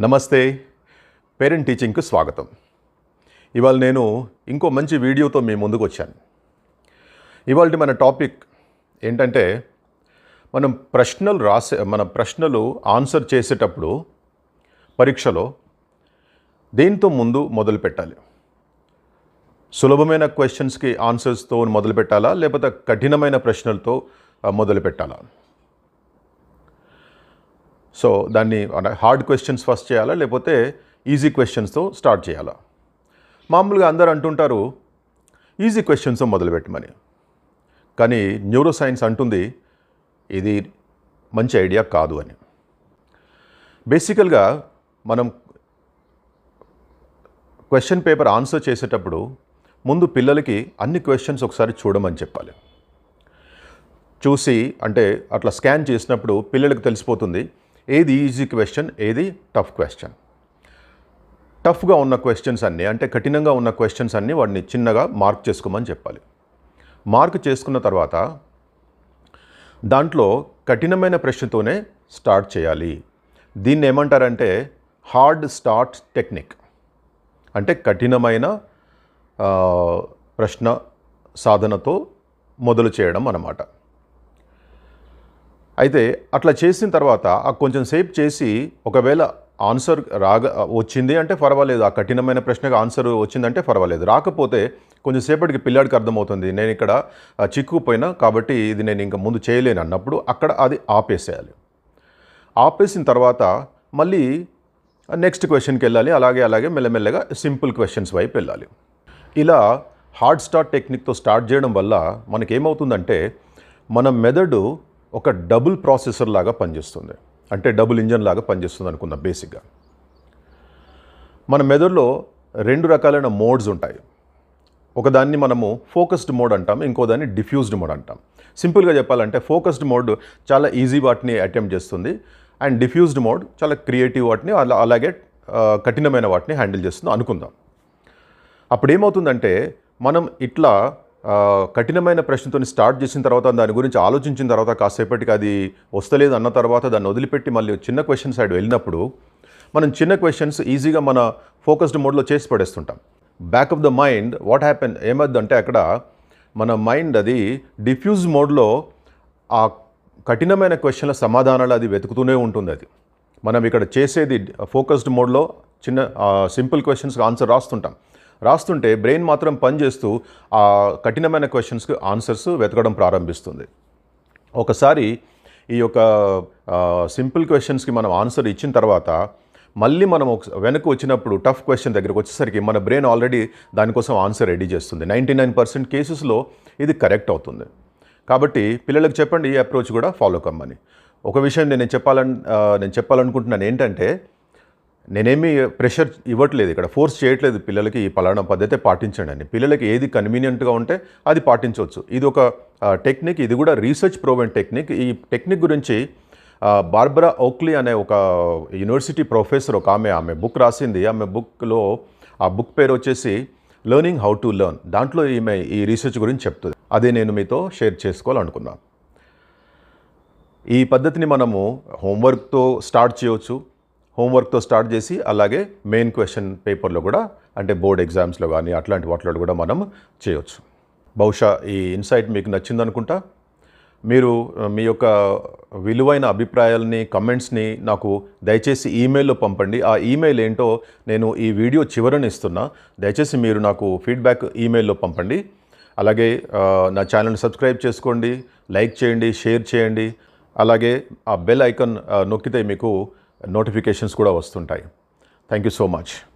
నమస్తే. పేరెంట్ టీచింగ్కు స్వాగతం. ఇవాళ నేను ఇంకో మంచి వీడియోతో మీ ముందుకు వచ్చాను. ఇవాళ మన టాపిక్ ఏంటంటే మనం ప్రశ్నలు రాసే మన ప్రశ్నలు ఆన్సర్ చేసేటప్పుడు పరీక్షలో దేంతో ముందు మొదలు పెట్టాలి? సులభమైన క్వశ్చన్స్కి ఆన్సర్స్తో మొదలు పెట్టాలా? లేకపోతే కఠినమైన ప్రశ్నలతో మొదలు పెట్టాలా? సో దాన్ని హార్డ్ క్వశ్చన్స్ ఫస్ట్ చేయాలా లేకపోతే ఈజీ క్వశ్చన్స్తో స్టార్ట్ చేయాలా? మామూలుగా అందరు అంటుంటారు ఈజీ క్వశ్చన్స్ మొదలుపెట్టమని కానీ న్యూరో సైన్స్ అంటుంది ఇది మంచి ఐడియా కాదు అని. బేసికల్గా మనం క్వశ్చన్ పేపర్ ఆన్సర్ చేసేటప్పుడు ముందు పిల్లలకి అన్ని క్వశ్చన్స్ ఒకసారి చూడమని చెప్పాలి. చూసి అంటే అట్లా స్కాన్ చేసినప్పుడు పిల్లలకు తెలిసిపోతుంది ఏది ఈజీ క్వశ్చన్ ఏది టఫ్ క్వశ్చన్. టఫ్గా ఉన్న క్వశ్చన్స్ అన్నీ అంటే కఠినంగా ఉన్న క్వశ్చన్స్ అన్నీ వాడిని చిన్నగా మార్క్ చేసుకోమని చెప్పాలి. మార్క్ చేసుకున్న తర్వాత దాంట్లో కఠినమైన ప్రశ్నతోనే స్టార్ట్ చేయాలి. దీన్ని ఏమంటారంటే హార్డ్ స్టార్ట్ టెక్నిక్. అంటే కఠినమైన ప్రశ్న సాధనతో మొదలు చేయడం అన్నమాట. అయితే అట్లా చేసిన తర్వాత ఆ కొంచెం సేపు చేసి ఒకవేళ ఆన్సర్ రాగ వచ్చింది అంటే పర్వాలేదు. ఆ కఠినమైన ప్రశ్నకు ఆన్సర్ వచ్చిందంటే పర్వాలేదు. రాకపోతే కొంచెం సేపటికి పిల్లాడికి అర్థమవుతుంది. నేను ఇక్కడ చిక్కుపోయినా కాబట్టి ఇది నేను ఇంకా ముందు చేయలేను అన్నప్పుడు అక్కడ అది ఆపేసేయాలి. ఆపేసిన తర్వాత మళ్ళీ నెక్స్ట్ క్వశ్చన్కి వెళ్ళాలి. అలాగే అలాగే మెల్లమెల్లగా సింపుల్ క్వశ్చన్స్ వైపు వెళ్ళాలి. ఇలా హార్డ్ స్టార్ట్ టెక్నిక్తో స్టార్ట్ చేయడం వల్ల మనకేమవుతుందంటే మన మెదడు ఒక డబుల్ ప్రాసెసర్ లాగా పనిచేస్తుంది. అంటే డబుల్ ఇంజన్ లాగా పనిచేస్తుంది అనుకుందాం బేసిక్గా మన మెదడులో రెండు రకాలైన మోడ్స్ ఉంటాయి. ఒకదాన్ని మనము ఫోకస్డ్ మోడ్ అంటాం ఇంకో దాన్ని డిఫ్యూజ్డ్ మోడ్ అంటాం. సింపుల్గా చెప్పాలంటే ఫోకస్డ్ మోడ్ చాలా ఈజీ వాటిని అటెంప్ట్ చేస్తుంది అండ్ డిఫ్యూజ్డ్ మోడ్ చాలా క్రియేటివ్ వాటిని అలా అలాగే కఠినమైన వాటిని హ్యాండిల్ చేస్తుంది అనుకుందాం. అప్పుడు ఏమవుతుందంటే మనం ఇట్లా కఠినమైన ప్రశ్నతో స్టార్ట్ చేసిన తర్వాత దాని గురించి ఆలోచించిన తర్వాత కాసేపటికి అది వస్తలేదు అన్న తర్వాత దాన్ని వదిలిపెట్టి మళ్ళీ చిన్న క్వశ్చన్ సైడ్ వెళ్ళినప్పుడు మనం చిన్న క్వశ్చన్స్ ఈజీగా మన ఫోకస్డ్ మోడ్లో చేసి పడేస్తుంటాం. Back of the mind what happen ఏమవుద్దంటే అక్కడ మన మైండ్ అది డిఫ్యూజ్ మోడ్లో ఆ కఠినమైన క్వశ్చన్ల సమాధానాలు అది వెతుకుతూనే ఉంటుంది అది. మనం ఇక్కడ చేసేది ఫోకస్డ్ మోడ్లో చిన్న సింపుల్ క్వశ్చన్స్కి ఆన్సర్ రాస్తుంటాం. రాస్తుంటే బ్రెయిన్ మాత్రం పనిచేస్తూ ఆ కఠినమైన క్వశ్చన్స్కి ఆన్సర్స్ వెతకడం ప్రారంభిస్తుంది. ఒకసారి ఈ యొక్క సింపుల్ క్వశ్చన్స్కి మనం ఆన్సర్ ఇచ్చిన తర్వాత మళ్ళీ మనం ఒక వెనక్కి వచ్చినప్పుడు టఫ్ క్వశ్చన్ దగ్గరకు వచ్చేసరికి మన బ్రెయిన్ ఆల్రెడీ దానికోసం ఆన్సర్ రెడీ చేస్తుంది. నైంటీ నైన్ పర్సెంట్ కేసెస్లో ఇది కరెక్ట్ అవుతుంది. కాబట్టి పిల్లలకు చెప్పండి ఈ అప్రోచ్ కూడా ఫాలో కమ్మని ఒక విషయం నేను చెప్పాలని నేను చెప్పాలనుకుంటున్నాను ఏంటంటే నేనేమి ప్రెషర్ ఇవ్వట్లేదు ఇక్కడ ఫోర్స్ చేయట్లేదు పిల్లలకి ఈ పలానా పద్ధతి పాటించండి అని. పిల్లలకి ఏది కన్వీనియంట్గా ఉంటే అది పాటించవచ్చు. ఇది ఒక టెక్నిక్ ఇది కూడా రీసెర్చ్ ప్రోవెన్ టెక్నిక్ ఈ టెక్నిక్ గురించి బార్బరా ఓక్లీ అనే ఒక యూనివర్సిటీ ప్రొఫెసర్ ఒక ఆమె ఆమె బుక్ రాసింది. ఆమె బుక్లో ఆ బుక్ పేరు వచ్చేసి లెర్నింగ్ హౌ టు లెర్న్ దాంట్లో ఈమె ఈ రీసెర్చ్ గురించి చెప్తుంది. అదే నేను మీతో షేర్ చేసుకోవాలనుకున్నాను. ఈ పద్ధతిని మనము హోంవర్క్తో స్టార్ట్ చేయవచ్చు. హోంవర్క్తో స్టార్ట్ చేసి అలాగే మెయిన్ క్వశ్చన్ పేపర్లో కూడా అంటే బోర్డ్ ఎగ్జామ్స్లో కానీ అట్లాంటి వాటిలో కూడా మనం చేయవచ్చు బహుశా ఈ ఇన్సైట్ మీకు నచ్చిందనుకుంటా. మీరు మీ యొక్క విలువైన అభిప్రాయాలని కమెంట్స్ని నాకు దయచేసి ఈమెయిల్లో పంపండి. ఆ ఈమెయిల్ ఏంటో నేను ఈ వీడియో చివరని ఇస్తున్నా. దయచేసి మీరు నాకు ఫీడ్బ్యాక్ ఈమెయిల్లో పంపండి. అలాగే నా ఛానల్ని సబ్స్క్రైబ్ చేసుకోండి లైక్ చేయండి షేర్ చేయండి. అలాగే ఆ బెల్ ఐకాన్ నొక్కితే మీకు నోటిఫికేషన్స్ కూడా వస్తుంటాయి. Thank you so much